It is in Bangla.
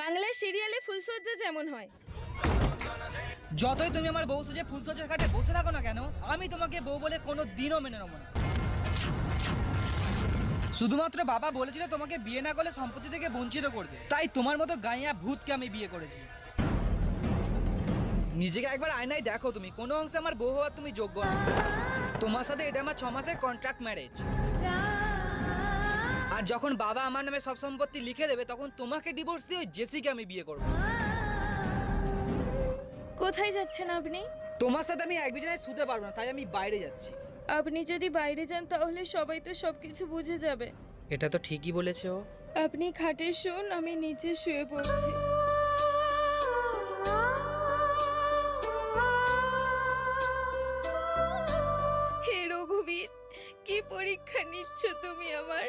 বাংলা সিরিয়ালে ফুলসজ্জা যেমন হয়। যতই তুমি আমার বউ সাজে ফুলসজ্জার ঘাটে বসে থাকো না কেন, আমি তোমাকে বউ বলে কোনো দিনও মেনে নেব না। শুধুমাত্র বাবা বলেছিল তোমাকে বিয়ে না করলে সম্পত্তি থেকে বঞ্চিত করবে তাই তোমার মতো গাইয়া ভূতকে আমি বিয়ে করেছি। নিজেকে একবার আয়নায় দেখো তুমি, কোনো অংশে আমার বউ হওয়ার তুমি যোগ্য না। তোমার সাথে এটা আমার ছ মাসের কন্ট্রাক্ট ম্যারেজ আর যখন বাবা আমার নামে সব সম্পত্তি লিখে দেবে তখন তোমাকে ডিভোর্স দিয়ে ওই জেসিকে আমি বিয়ে করব। কোথায় যাচ্ছেন আপনি? তোমার সাথে আমি এক বিছানায় শুতে পারব না তাই আমি বাইরে যাচ্ছি। আপনি যদি বাইরে যান তাহলে সবাই তো সব কিছু বুঝে যাবে। এটা তো ঠিকই বলেছে ও। আপনি খাটে শুন আমি নিচে শুয়ে পড়ছি। হে রঘুবীর কি পরীক্ষা নিচ্ছ তুমি আমার?